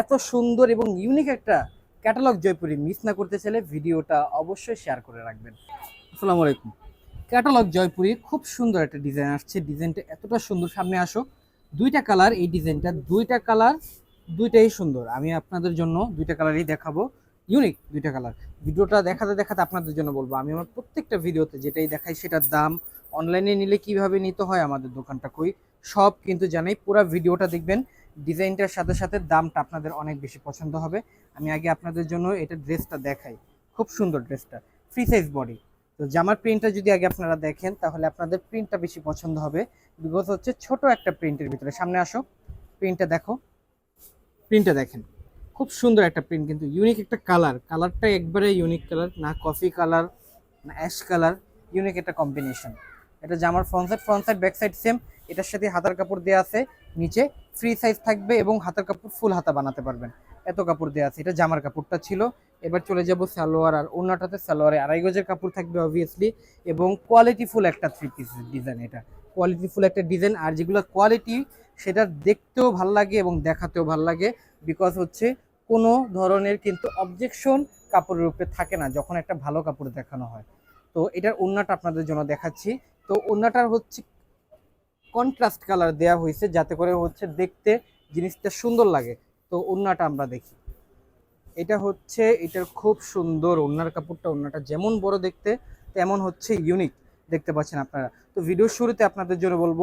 এত সুন্দর এবং ইউনিক একটা ক্যাটালগ জয়পুরি মিস না করতে চাইলে ভিডিওটা অবশ্যই শেয়ার করে রাখবেন। আসসালামু আলাইকুম। ক্যাটালগ জয়পুরি খুব সুন্দর একটা ডিজাইন আসছে। ডিজাইনটা এতটা সুন্দর। সামনে আসো। দুইটা কালার এই ডিজাইনটা দুইটা কালার দুইটাই সুন্দর। আমি আপনাদের জন্য দুইটা কালারই দেখাবো। ইউনিক দুইটা কালার ভিডিওটা দেখাতে দেখাতে আপনাদের জন্য বলব, আমি আমার প্রত্যেকটা ভিডিওতে যেটাই দেখাই সেটার দাম অনলাইনে নিলে কীভাবে নিতে হয় আমাদের দোকানটা কই, সব কিন্তু জানাই। পুরো ভিডিওটা দেখবেন। ডিজাইনটার সাথে সাথে দামটা আপনাদের অনেক বেশি পছন্দ হবে। আমি আগে আপনাদের জন্য এটা ড্রেসটা দেখাই। খুব সুন্দর ড্রেসটা। ফ্রি সাইজ বডি তো জামার প্রিন্টটা যদি আগে আপনারা দেখেন, তাহলে আপনাদের প্রিন্টটা বেশি পছন্দ হবে। বিকজ হচ্ছে ছোট একটা প্রিন্টের ভিতরে। সামনে আসো। প্রিন্টটা দেখো। প্রিন্টটা দেখেন। খুব সুন্দর একটা প্রিন্ট কিন্তু ইউনিক একটা কালার কালারটা একবারে ইউনিক কালার না কফি কালার না অ্যাশ কালার ইউনিক একটা কম্বিনেশন এটা জামার front side front side back side same এটার সাথে হাতার কাপড় দেওয়া আছে, নিচে ফ্রি সাইজ থাকবে এবং হাতার কাপড় ফুল হাতা বানাতে পারবেন। এত কাপড় দেওয়া আছে, এটা জামার কাপড়টা ছিল। এবার চলে যাব সালোয়ার আর অন্যটাতে সালোয়ারে আড়াই গজের কাপড় থাকবে অবভিয়াসলি এবং কোয়ালিটিফুল একটা থ্রি পিস ডিজাইন এটা। কোয়ালিটিফুল একটা ডিজাইন আর যেগুলো কোয়ালিটি সেটা দেখতেও ভালো লাগে এবং দেখাতেও ভালো লাগে বিকজ হচ্ছে কোনো ধরনের কিন্তু অবজেকশন কাপড়ের উপরে থাকে না, যখন একটা ভালো কাপড় দেখানো হয়। তো এটার ওন্নাটা আপনাদের জন্য দেখাচ্ছি। তো ওন্নাটার হচ্ছে কন্ট্রাস্ট কালার দেয়া হয়েছে যাতে করে হচ্ছে দেখতে জিনিসটা সুন্দর লাগে। তো ওন্নাটা আমরা দেখি। এটা হচ্ছে, এটার খুব সুন্দর ওন্নার কাপড়টা, ওন্নাটা যেমন বড় দেখতে, তেমন হচ্ছে ইউনিক দেখতে পাচ্ছেন আপনারা। তো ভিডিও শুরুতে আপনাদের জন্য বলব,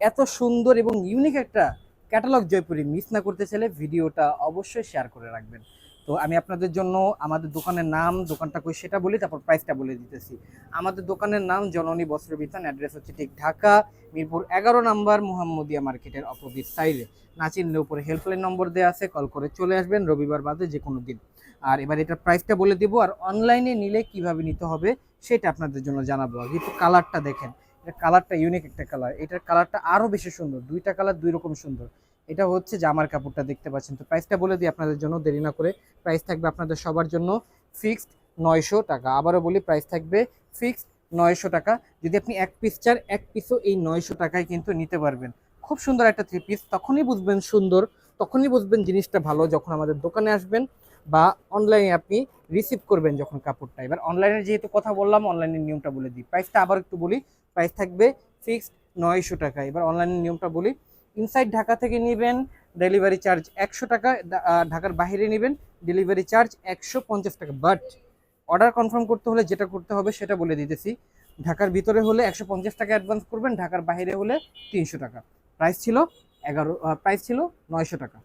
এত সুন্দর এবং ইউনিক একটা ক্যাটালগ জয়পুরি মিস না করতে চাইলে ভিডিওটা অবশ্যই শেয়ার করে রাখবেন। তো আমি আপনাদের জন্য আমাদের দোকানের নাম, দোকানটা কই সেটা বলি, তারপর প্রাইসটা বলে দিতেছি। আমাদের দোকানের নাম জননী বস্ত্র বিতান অ্যাড্রেস হচ্ছে ঠিক ঢাকা, মিরপুর এগারো নাম্বার মোহাম্মদিয়া মার্কেটের অপোজিট সাইডে না চিনলে উপরে হেল্পলাইন নম্বর দেওয়া আছে কল করে চলে আসবেন রবিবার বাদে যে কোনো দিন। আর এবার এটার প্রাইসটা বলে দিব, আর অনলাইনে নিলে কীভাবে নিতে হবে সেটা আপনাদের জন্য জানাব আর কিন্তু কালারটা দেখেন। এটা কালারটা ইউনিক একটা কালার এটার কালারটা আরও বেশি সুন্দর। দুইটা কালার দুই রকম সুন্দর। এটা হচ্ছে জামার কাপড়টা দেখতে পাচ্ছেন। তো প্রাইসটা বলে দিই আপনাদের জন্য, দেরি না করে। প্রাইস থাকবে আপনাদের সবার জন্য ফিক্সড নয়শো টাকা। আবারও বলি প্রাইস থাকবে ফিক্সড নয়শো টাকা। যদি আপনি এক পিস চার এক পিসও এই নয়শো টাকায় কিন্তু নিতে পারবেন। খুব সুন্দর একটা থ্রি পিস তখনই বুঝবেন সুন্দর, তখনই বুঝবেন জিনিসটা ভালো যখন আমাদের দোকানে আসবেন বা অনলাইনে আপনি রিসিভ করবেন যখন কাপড়টা। এবার অনলাইনে যেহেতু কথা বললাম অনলাইনের নিয়মটা বলে দিই। প্রাইসটা আবার একটু বলি প্রাইস থাকবে ফিক্সড নয়শো টাকা। এবার অনলাইনের নিয়মটা বলি ইনসাইড ঢাকা থেকে নেবেন, ডেলিভারি চার্জ একশো টাকা ঢাকার বাইরে নেবেন, ডেলিভারি চার্জ একশো পঞ্চাশ টাকা। বাট অর্ডার কনফার্ম করতে হলে যেটা করতে হবে সেটা বলে দিতেছি। ঢাকার ভিতরে হলে একশো পঞ্চাশ টাকা অ্যাডভান্স করবেন, ঢাকার বাইরে হলে তিনশো টাকা। প্রাইস ছিল এগারো প্রাইস ছিল নয়শো টাকা।